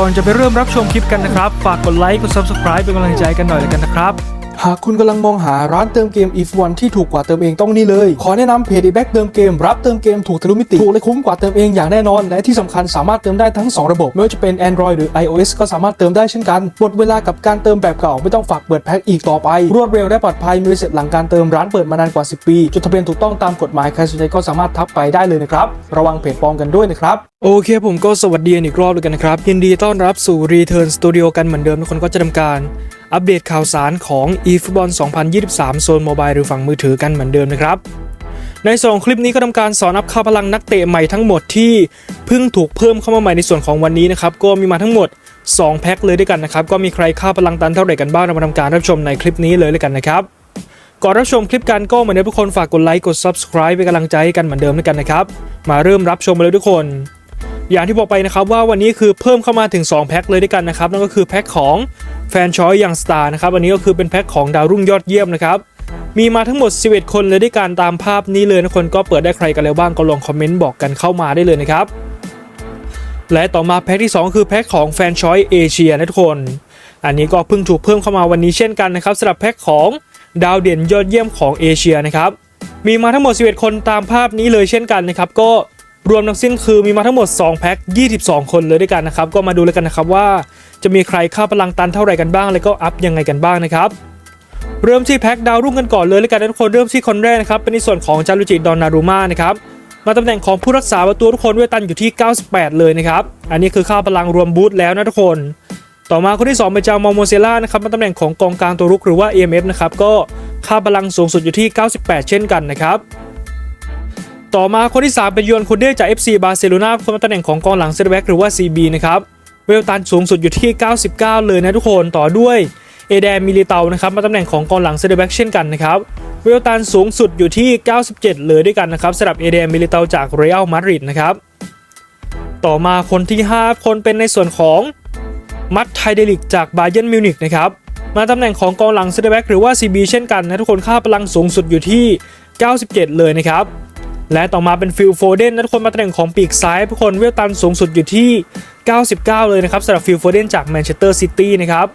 ก่อนจะไปเริ่มรับชมคลิปกันนะครับ ฝากกดไลค์กด subscribe เป็นกำลังใจกันหน่อยแล้วกันนะครับ หากคุณกำลังมองหาร้านเติมเกม if one ที่ถูกกว่าเติมเองต้องนี่เลย ขอแนะนำเพจ e b a c k เติมเกม รับเติมเกมถูกทะลุมิติ ถูกและคุ้มกว่าเติมเองอย่างแน่นอน และที่สำคัญสามารถเติมได้ทั้ง 2 ระบบ ไม่ว่าจะเป็น Android หรือ iOS ก็สามารถเติมได้เช่นกัน หมดเวลากับการเติมแบบเก่าไม่ต้องฝากเปิดแพ็คอีกต่อไป รวดเร็วและปลอดภัยมีรีเซ็ตหลังการเติมร้านเปิดมานานกว่า 10 ปีจดทะเบียนถูกต้องตามกฎหมายใครสนใจก็สามารถทักไปได้เลยนะครับระวังเพจปลอมกันด้วยนะครับโอเคผมก็สวัสดีอีกรอบเลยกันนะครับ ยินดีต้อนรับสู่ Return Studio กันเหมือนเดิมทุกคนก็จะทำการ อัปเดตข่าวสารของ eFootball 2023 โซนโมบายหรือฝั่งมือถือกันเหมือนเดิมนะครับ ในส่วนของคลิปนี้ก็ทำการสอนอัพค่าพลังนักเตะใหม่ทั้งหมดที่เพิ่งถูกเพิ่มเข้ามาใหม่ในส่วนของวันนี้นะครับ ก็มีมาทั้งหมด 2 แพ็คเลยด้วยกันนะครับ ก็มีใครค่าพลังตันเท่าไหร่กันบ้างเรามาทำการรับชมในคลิปนี้เลยเลยกันนะครับก่อนรับชมคลิปกันก็เหมือนเดิมทุกคนฝากกดไลค์กด subscribe เป็นกำลังใจให้กันเหมือนเดิมด้วยกันนะครับมาเริ่มรับชมเลยทุกคน อย่างที่บอกไปนะครับว่าวันนี้คือเพิ่มเข้ามาถึง 2 แพ็คเลยด้วยกันนะครับนั่นก็คือแพ็คของแฟนชอยยังสตาร์นะครับอันนี้ก็คือเป็นแพ็คของดาวรุ่งยอดเยี่ยมนะครับมีมาทั้งหมด 11 คนเลยด้วยกันตามภาพนี้เลยทุกคนก็เปิดได้ใครกันแล้วบ้างก็ลองคอมเมนต์บอกกันเข้ามาได้เลยนะครับและต่อมาแพ็คที่ 2 คือแพ็คของแฟนชอยเอเชียนะทุกคน อันนี้ก็เพิ่งถูกเพิ่มเข้ามาวันนี้เช่นกันนะครับสำหรับแพ็คของดาวเด่นยอดเยี่ยมของเอเชียนะครับมีมาทั้งหมด 11 คนตามภาพนี้เลยเช่นกันนะครับก็ รวมทั้งสิ้นคือมีมาทั้งหมด 2 แพ็ค 22 คนเลยด้วยกันนะครับ ก็มาดูแล้วกันนะครับว่า จะมีใครค่าพลังตันเท่าไหร่กันบ้าง แล้วก็อัพยังไงกันบ้างนะครับ เริ่มที่แพ็คดาวรุ่งกันก่อนเลยแล้วกันนะทุกคนเริ่มที่คนแรกนะครับ เป็นในส่วนของจารุจิดอนนารุมานะครับมาตำแหน่งของผู้รักษาประตูทุกคนเวทตันอยู่ที่ 98 เลยนะครับ อันนี้คือค่าพลังรวมบูทแล้วนะทุกคน ต่อมาคนที่2เป็นจามอโมเซล่านะครับมาตำแหน่งของกองกลางตัวรุกหรือว่า EMF นะครับก็ค่าพลังสูงสุดอยู่ที่ 98 เช่นกันนะครับ ต่อมาคนที่ 3 เป็นยวนโคเดจาก FC บาร์เซโลนาคนมาตำแหน่งของกองหลังเซนเตอร์แบ็กหรือว่า CB นะครับเวลตันสูงสุดอยู่ที่ 99 เลยนะทุกคนต่อด้วยเอเดนมิลิเตานะครับมาตำแหน่งของกองหลังเซนเตอร์แบ็กเช่นกันนะครับเวลตันสูงสุดอยู่ที่ 97 เลยด้วยกันนะครับสำหรับเอเดนมิลิเตาจากเรอัลมาดริดนะครับต่อมาคนที่ 5 คนเป็นในส่วนของมัตไทเดลิกจากบาเย r n นมิวนิกนะครับมาตำแหน่งของกองหลังเซนเตอร์แบ็กหรือว่า CB เช่นกันนะทุกคนค่าพลังสูงสุดอยู่ที่ 97 เลยนะครับ และต่อมาเป็นฟิลโฟเดนนะทุกคนมาตำแหน่งของปีกซ้ายทุกคนเวลตันสูงสุดอยู่ที่ 99 เลยนะครับสำหรับฟิลโฟเดนจากแมนเชสเตอร์ซิตี้นะครับ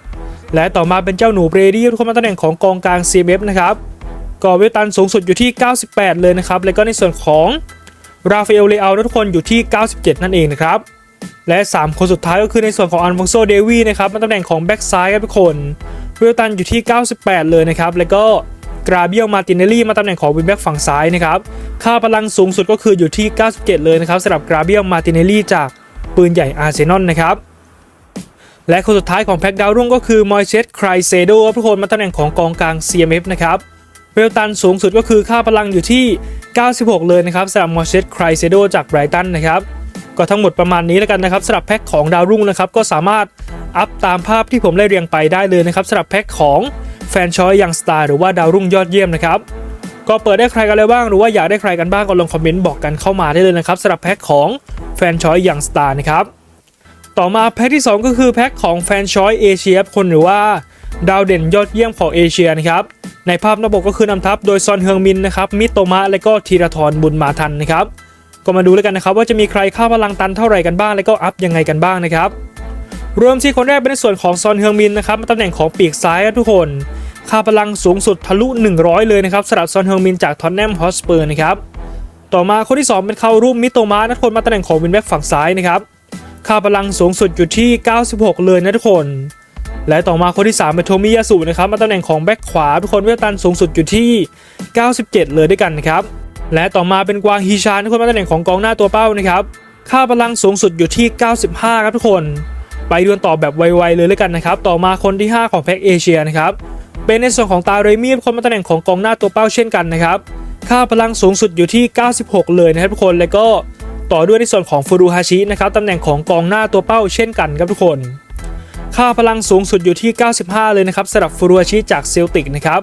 และต่อมาเป็นเจ้าหนูเบรดี้ทุกคนมาตำแหน่งของกองกลาง CMF นะครับก็เวลตันสูงสุดอยู่ที่ 98 เลยนะครับแล้วก็ในส่วนของราฟาเอลเลอาทุกคนอยู่ที่ 97 นั่นเองนะครับและ 3 คนสุดท้ายก็คือในส่วนของอันฟองโซเดวีนะครับมาตำแหน่งของแบ็กซ้ายครับทุกคนเวลตันอยู่ที่ 98 เลยนะครับแล้วก็ กราเบียลมาตินเนลลี่มาตำแหน่งของวินแบ็กฝั่งซ้ายนะครับ ค่าพลังสูงสุดก็คืออยู่ที่ 97 เลยนะครับสำหรับกราเบียลมาตินเนลลี่จากปืนใหญ่อาร์เซนอลนะครับและคนสุดท้ายของแพ็กดาวรุ่งก็คือมอยเชสไครเซโดทุกคนมาตำแหน่งของกองกลาง CMF นะครับเวลตันสูงสุดก็คือค่าพลังอยู่ที่ 96 เลยนะครับสำหรับมอยเชสไครเซโดจากไบรตันนะครับ ก็ทั้งหมดประมาณนี้แล้วกันนะครับสำหรับแพ็คของดาวรุ่งนะครับก็สามารถอัพตามภาพที่ผมได้เรียงไปได้เลยนะครับสำหรับแพ็คของ แฟนชอยยังสตาร์หรือว่าดาวรุ่งยอดเยี่ยมนะครับก็เปิดได้ใครกันเลยบ้างหรือว่าอยากได้ใครกันบ้างก็ลงคอมเมนต์บอกกันเข้ามาได้เลยนะครับสำหรับแพ็คของแฟนชอยยังสตาร์นะครับต่อมาแพ็คที่ 2 ก็คือแพ็คของแฟนชอยเอเชียคนหรือว่าดาวเด่นยอดเยี่ยมของเอเชียนะครับในภาพหน้าปกก็คือนำทัพโดยซอนเฮืองมินนะครับมิโตมะและก็ธีรทรบุญมาทันนะครับก็มาดูแล้วกันนะครับว่าจะมีใครค่าพลังตันเท่าไหร่กันบ้าง แล้วก็อัพยังไงกันบ้างนะครับเริ่มที่คนแรกเป็นในส่วนของซอนเฮืองมินนะครับตำแหน่งของปีกซ้ายครับทุกคน ค่าพลังสูงสุดทะลุ 100 เลยนะครับสำหรับซอนเฮงมินจากทอนแนมฮอสเปอร์นะครับต่อมาคนที่ 2 เป็นเข้ารูปมิโตมานะทุกคนมาตำแหน่งของวินแบ็กฝั่งซ้ายนะครับค่าพลังสูงสุดอยู่ที่ 96 เลยนะทุกคน และต่อมาคนที่ 3 เป็นโทมิยาสุนะครับมาตำแหน่งของแบ็กขวาทุกคนเวลตันสูงสุดอยู่ที่ 97 เลยด้วยกันนะครับและต่อมาเป็นกวางฮีชานทุกคนมาตำแหน่งของกองหน้าตัวเป้านะครับค่าพลังสูงสุดอยู่ที่ 95 ครับทุกคน ไปดวลต่อแบบไวๆเลยแล้วกันนะครับ ต่อมาคนที่ 5 ของแพ็กเอเชียนะครับ เป็นในส่วนของตาเรมี่คนมาตำแหน่งของกองหน้าตัวเป้าเช่นกันนะครับ ค่าพลังสูงสุดอยู่ที่ 96 เลยนะครับทุกคน แล้วก็ต่อด้วยในส่วนของฟูรุฮาชินะครับตำแหน่งของกองหน้าตัวเป้าเช่นกันครับทุกคน ค่าพลังสูงสุดอยู่ที่ 95 เลยนะครับสำหรับฟูรุฮาชิจากเซลติกนะครับ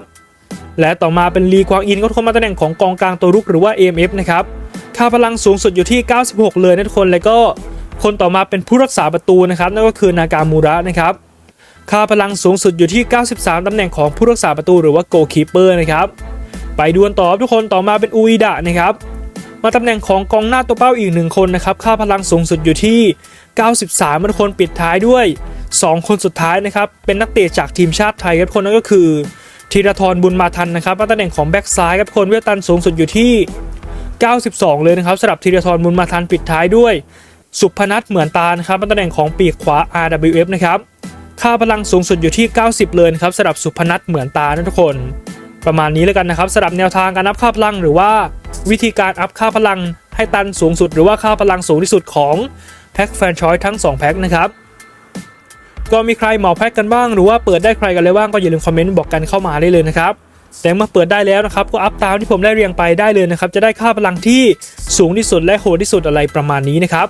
และต่อมาเป็นลีกวางอินก็ทุกคนมาตำแหน่งของกองกลางตัวรุกหรือว่า AMF นะครับค่าพลังสูงสุดอยู่ที่ 96 เลยนะทุกคน แล้วก็คนต่อมาเป็นผู้รักษาประตูนะครับนั่นก็คือนากามูระนะครับ ค่าพลังสูงสุดอยู่ที่ 93 ตำแหน่งของผู้รักษาประตูหรือว่าโกลคีเปอร์นะครับ ไปดวลต่อบทุกคนต่อมาเป็นอูอิดะนะครับ มาตำแหน่งของกองหน้าตัวเป้าอีกหนึ่งคนนะครับ ค่าพลังสูงสุดอยู่ที่ 93มันคนปิดท้ายด้วย 2 คนสุดท้ายนะครับ เป็นนักเตะจากทีมชาติไทยครับคนนั้นก็คือธีรทรบุญมาทันนะครับมาตำแหน่งของแบ็กซ้ายครับคนเวตันสูงสุดอยู่ที่ 92 เลยนะครับสำหรับธีรทรบุญมาทันปิดท้ายด้วย สุพนัทเหมือนตานะครับมาตำแหน่งของปีกขวา RWF นะครับ ค่าพลังสูงสุดอยู่ที่ 90 เลยนครับสำหรับสุพนัทเหมือนตานะทุกคน ประมาณนี้แล้วกันนะครับสำหรับแนวทางการอัพค่าพลังหรือว่าวิธีการอัพค่าพลังให้ตันสูงสุด หรือว่าค่าพลังสูงที่สุดของแพ็คแฟนชอยทั้ง 2 แพ็คนะครับก็มีใครเหมาแพ็คกันบ้างหรือว่าเปิดได้ใครกันเลยบ้างก็อย่าลืมคอมเมนต์บอกกันเข้ามาได้เลยนะครับแต่เมื่อเปิดได้แล้วนะครับก็อัพตามที่ผมได้เรียงไปได้เลยนะครับจะได้ค่าพลังที่สูงที่สุดและโหดที่สุดอะไรประมาณนี้นะครับ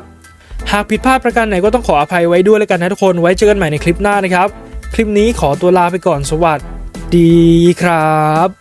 หากผิดพลาดประการไหนก็ต้องขออภัยไว้ด้วยแล้วกันนะทุกคนไว้เจอกันใหม่ในคลิปหน้านะครับ คลิปนี้ขอตัวลาไปก่อนสวัสดีครับ